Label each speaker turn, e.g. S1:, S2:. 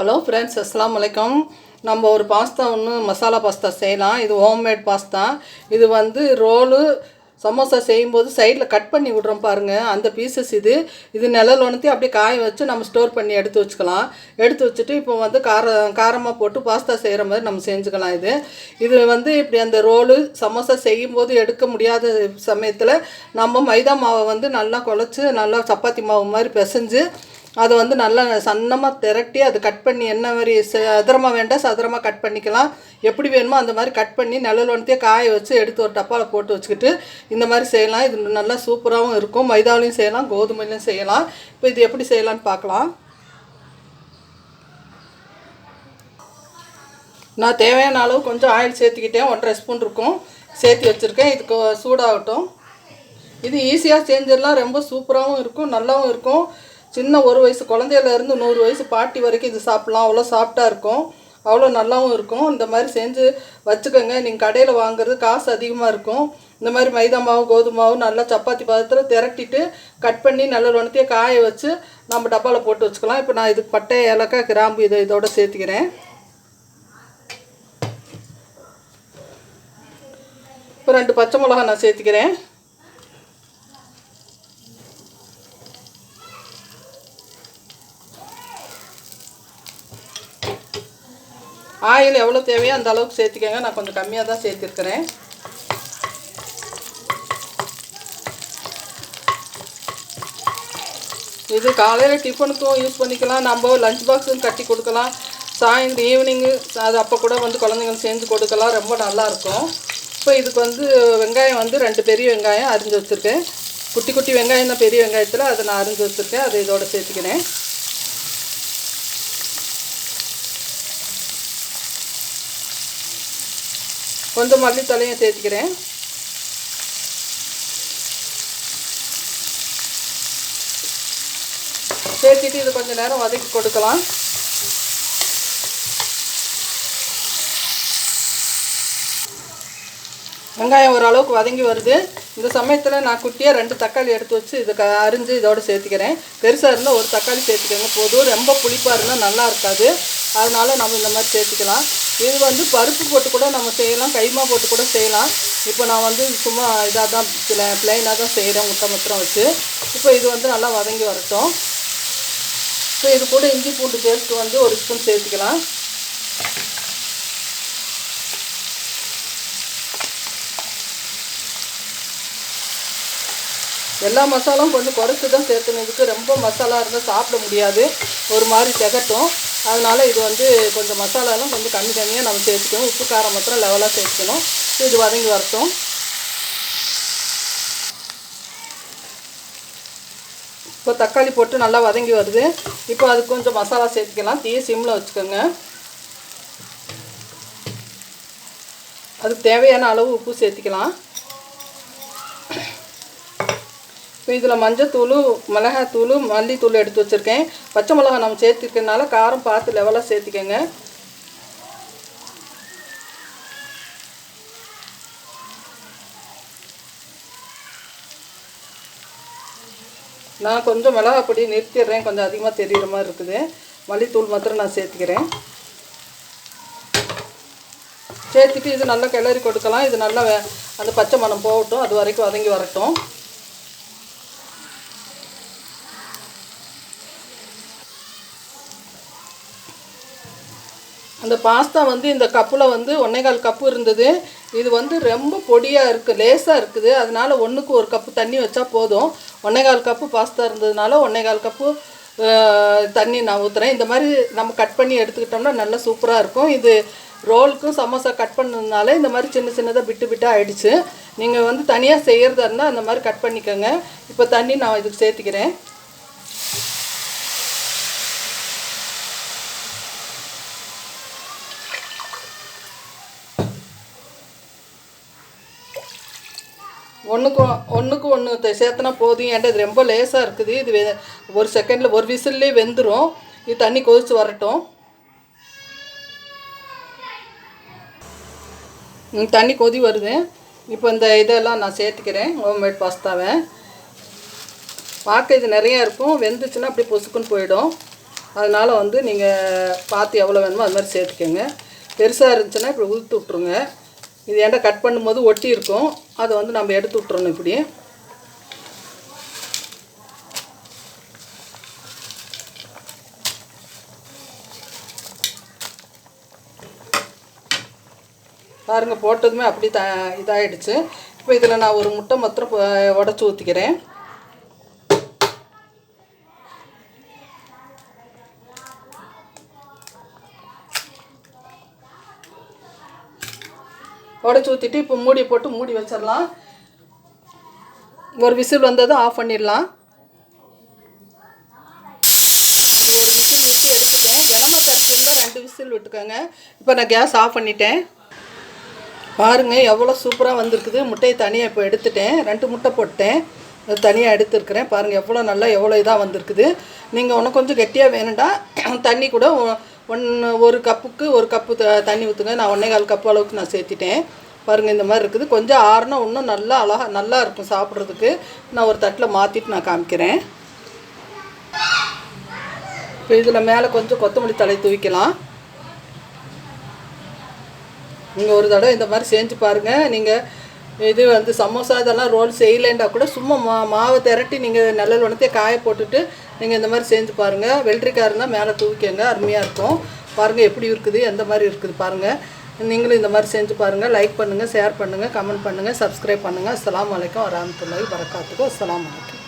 S1: Hello friends அஸ்லாம் வலைக்கம் நம்ம ஒரு பாஸ்தா ஒன்று மசாலா பாஸ்தா செய்யலாம். இது ஹோம்மேட் பாஸ்தா இது வந்து ரோலு சமோசா செய்யும்போது சைடில் கட் பண்ணி விட்றோம் பாருங்கள் அந்த பீசஸ் இது. இது நிழல் ஒன்றத்தி அப்படியே காய வச்சு நம்ம ஸ்டோர் பண்ணி எடுத்து வச்சுக்கலாம். எடுத்து வச்சுட்டு இப்போ வந்து காரம் காரமாக போட்டு பாஸ்தா செய்கிற மாதிரி நம்ம செஞ்சுக்கலாம் இது. இது வந்து இப்படி அந்த ரோலு சமோசா செய்யும்போது எடுக்க முடியாத சமயத்தில் நம்ம மைதா மாவை வந்து நல்லா குழச்சி நல்லா சப்பாத்தி மாவு மாதிரி பிசைஞ்சு அதை வந்து நல்லா சன்னமாக திரட்டி அதை கட் பண்ணி என்ன மாதிரி சதுரமாக வேண்டாம் சதுரமாக கட் பண்ணிக்கலாம். எப்படி வேணுமோ அந்த மாதிரி கட் பண்ணி நிழல் ஒன்றத்தையே காய வச்சு எடுத்து ஒரு டப்பாவில் போட்டு வச்சுக்கிட்டு இந்த மாதிரி செய்யலாம். இது நல்லா சூப்பராகவும் இருக்கும். மைதாவிலையும் செய்யலாம் கோதுமையிலையும் செய்யலாம். இப்போ இது எப்படி செய்யலாம்னு பார்க்கலாம் நான் தேவையான அளவு கொஞ்சம் ஆயில் சேர்த்துக்கிட்டேன். ஒன்றரை ஸ்பூன் இருக்கும். சேர்த்து வச்சுருக்கேன். இதுக்கு சூடாகட்டும். இது ஈஸியாக செஞ்சிடலாம் ரொம்ப சூப்பராகவும் இருக்கும் நல்லாவும் இருக்கும். சின்ன ஒரு வயசு குழந்தையிலேருந்து நூறு வயசு பாட்டி வரைக்கும் இது சாப்பிட்லாம். அவ்வளோ சாஃப்டாக இருக்கும். அவ்வளோ நல்லாவும் இருக்கும். இந்த மாதிரி செஞ்சு வச்சுக்கோங்க. நீங்கள் கடையில் வாங்குறது காசு அதிகமாக இருக்கும். இந்த மாதிரி மைதா மாவு கோதுமை மாவு நல்லா சப்பாத்தி பதத்தில் திரட்டிட்டு கட் பண்ணி நல்ல ஒன்றத்தையே காய வச்சு நம்ம டப்பாவில் போட்டு வச்சுக்கலாம். இப்போ நான் இதுக்கு பட்டை ஏலக்காய் கிராம்பு இதை இதோட சேர்த்துக்கிறேன். இப்போ ரெண்டு பச்சை மிளகா நான் சேர்த்துக்கிறேன். ஆயில் எவ்வளோ தேவையோ அந்த அளவுக்கு சேர்த்துக்கோங்க. நான் கொஞ்சம் கம்மியாக தான் சேர்த்துருக்கிறேன். இது காலையில் டிஃபனுக்கும் யூஸ் பண்ணிக்கலாம். நம்ம லஞ்ச் பாக்ஸும் கட்டி கொடுக்கலாம். சாயந்தரம் ஈவினிங்கு அது அப்போ கூட வந்து குழந்தைங்களுக்கு செஞ்சு கொடுக்கலாம். ரொம்ப நல்லாயிருக்கும் இப்போ இதுக்கு வந்து வெங்காயம் வந்து ரெண்டு பெரிய வெங்காயம் அரிஞ்சு வச்சுருக்கேன். குட்டி குட்டி வெங்காயம் தான் பெரிய வெங்காயத்தில் அதை நான் அரிஞ்சு வச்சுருக்கேன். அதை இதோட சேர்த்துக்கிறேன். கொஞ்சம் மல்லித்தலையும் சேர்த்துக்கிறேன். சேர்த்துட்டு இது கொஞ்சம் நேரம் வதக்கி கொடுக்கலாம். வெங்காயம் ஓரளவுக்கு வதங்கி வருது. இந்த சமயத்தில் நான் குட்டியாக ரெண்டு தக்காளி எடுத்து வச்சு இது அரிஞ்சு இதோடு சேர்த்துக்கிறேன். பெருசாக இருந்தால் ஒரு தக்காளி சேர்த்துக்கோங்க. போதும். ரொம்ப புளிப்பாக இருந்தால் நல்லா இருக்காது. அதனால் நம்ம இந்த மாதிரி சேர்த்துக்கலாம். இது வந்து பருப்பு போட்டு கூட நம்ம செய்யலாம். கைமா போட்டு கூட செய்யலாம். இப்போ நான் வந்து சும்மா இதாக தான் சில பிளைனாக தான் செய்கிறேன் முட்டை முத்திரம் வச்சு. இப்போ இது வந்து நல்லா வதங்கி வரட்டும். இப்போ இது கூட இஞ்சி பூண்டு பேஸ்ட் வந்து ஒரு ஸ்பூன் சேர்த்துக்கலாம். எல்லா மசாலாவும் கொஞ்சம் குறைச்சி தான் சேர்த்துனதுக்கு ரொம்ப மசாலா இருந்தால் சாப்பிட முடியாது. ஒரு மாதிரி திகட்டும். அதனால் இது வந்து கொஞ்சம் மசாலாலாம் கொஞ்சம் கம்மி கம்மியாக நம்ம சேர்த்துக்கணும். உப்பு காரம் மாத்திரம் லெவலாக சேர்த்துக்கணும். இது வதங்கி வரட்டும். இப்போ தக்காளி போட்டு நல்லா வதங்கி வருது. இப்போ அதுக்கு கொஞ்சம் மசாலா சேர்த்துக்கலாம். தீய சிம்மில் வச்சுக்கோங்க. அதுக்கு தேவையான அளவு உப்பு சேர்த்துக்கலாம். இப்போ இதில் மஞ்சத்தூள் மிளகாத்தூள் மல்லித்தூள் எடுத்து வச்சுருக்கேன். பச்சை மிளகா நம்ம சேர்த்துருக்கனால காரம் பார்த்து லெவலாக சேர்த்துக்கோங்க. நான் கொஞ்சம் மிளகா பொடி நிறுத்திடுறேன். கொஞ்சம் அதிகமாக தெரிகிற மாதிரி இருக்குது. மல்லித்தூள் மாத்திரம் நான் சேர்த்துக்கிறேன். சேர்த்துட்டு இது நல்லா கிளறி கொடுக்கலாம். இது நல்லா அந்த பச்சை மனம் போகட்டும். அது வரைக்கும் வதங்கி வரட்டும். அந்த பாஸ்தா வந்து இந்த கப்பில் வந்து ஒன்றேகால் கப்பு இருந்தது. இது வந்து ரொம்ப பொடியாக இருக்குது லேசாக இருக்குது. அதனால் ஒன்றுக்கு ஒரு கப்பு தண்ணி வச்சா போதும். ஒன்றேகால் கப்பு பாஸ்தா இருந்ததுனால ஒன்றேகால் கப்பு தண்ணி நான் ஊற்றுறேன் இந்த மாதிரி நம்ம கட் பண்ணி எடுத்துக்கிட்டோம்னா நல்லா சூப்பராக இருக்கும். இது ரோலுக்கும் சமோசா கட் பண்ணதுனால இந்த மாதிரி சின்ன சின்னதாக விட்டு விட்டு ஆகிடுச்சு நீங்கள் வந்து தனியாக செய்கிறதா இருந்தால் அந்த மாதிரி கட் பண்ணிக்கோங்க. இப்போ தண்ணி நான் இதுக்கு சேர்த்துக்கிறேன். ஒன்றுக்கு ஒன்றுக்கு ஒன்று சேர்த்தனா போதும். ஏன்டா இது ரொம்ப லேசாக இருக்குது. இது ஒரு செகண்டில் ஒரு விசில்லே வெந்துடும் இது தண்ணி கொதித்து வரட்டும். தண்ணி கொதி வருது. இப்போ இந்த இதெல்லாம் நான் சேர்த்துக்கிறேன். ஹோம்மேட் பாஸ்தாவை. பார்க்க இது நிறையா இருக்கும். வெந்துச்சுன்னா அப்படி பொசுக்குன்னு போயிடும். அதனால் வந்து நீங்கள் பார்த்து எவ்வளோ வேணுமோ அது மாதிரி சேர்த்துக்கோங்க. பெருசாக இருந்துச்சுன்னா இப்படி உளுத்து விட்ருங்க இது ஏன்டா கட் பண்ணும்போது ஒட்டி இருக்கும் அதை வந்து நம்ம எடுத்து விட்றணும் இப்படி பாருங்க போட்டதுமே அப்படி த இதாகிடுச்சு இப்போ இதில் நான் ஒரு முட்டை மாத்திரம் உடச்சி ஊற்றிக்கிறேன் உடச்சி ஊற்றிட்டு இப்போ மூடி போட்டு மூடி வச்சிடலாம். ஒரு விசில் வந்ததும் ஆஃப் பண்ணிடலாம். ஒரு விசில் விட்டு எடுத்துட்டேன். கனமாக கறிச்சி ரெண்டு விசில் விட்டுக்கோங்க. இப்போ நான் கேஸ் ஆஃப் பண்ணிட்டேன். பாருங்கள் எவ்வளோ சூப்பராக வந்திருக்குது. முட்டையை தனியாக இப்போ எடுத்துட்டேன். ரெண்டு முட்டை போட்டேன். அது தனியாக எடுத்துருக்கிறேன். பாருங்கள் எவ்வளோ நல்லா எவ்வளோ இதாக வந்திருக்குது. நீங்கள் உனக்கு கொஞ்சம் கெட்டியாக வேணும்டா. தண்ணி கூட ஒன்று ஒரு கப்புக்கு ஒரு கப்பு த தண்ணி ஊற்றுங்க நான் ஒன்றே கால் கப்பு அளவுக்கு நான் சேர்த்திட்டேன். பாருங்கள் இந்த மாதிரி இருக்குது. கொஞ்சம் ஆறுனா இன்னும் நல்லா அழகாக நல்லா இருக்கும் சாப்பிட்றதுக்கு. நான் ஒரு தட்டில் மாற்றிட்டு நான் காமிக்கிறேன். இப்போ இதில் மேலே கொஞ்சம் கொத்தமல்லி தலை தூவிக்கலாம். நீங்கள் ஒரு தடவை இந்த மாதிரி செஞ்சு பாருங்கள் நீங்கள் இது வந்து சமோசா இதெல்லாம் ரோல் செய்யலைன்னா கூட சும்மா மா மாவை திரட்டி நீங்கள் நல்ல உணத்தையே காய போட்டுட்டு நீங்கள் இந்த மாதிரி செஞ்சு பாருங்கள் வெள்ளரிக்காய் இருந்தால் மேலே தூக்கிங்க அருமையாக இருக்கும். பாருங்கள் எப்படி இருக்குது எந்த மாதிரி இருக்குது பாருங்கள் நீங்களும் இந்த மாதிரி செஞ்சு பாருங்கள் லைக் பண்ணுங்கள் ஷேர் பண்ணுங்கள் கமெண்ட் பண்ணுங்கள் சப்ஸ்கிரைப் பண்ணுங்கள் அஸ்லாம் வலைக்கம் வரமத்துல்லாஹி வரகாத்துக்கும் அஸ்லாம் வலைக்கம்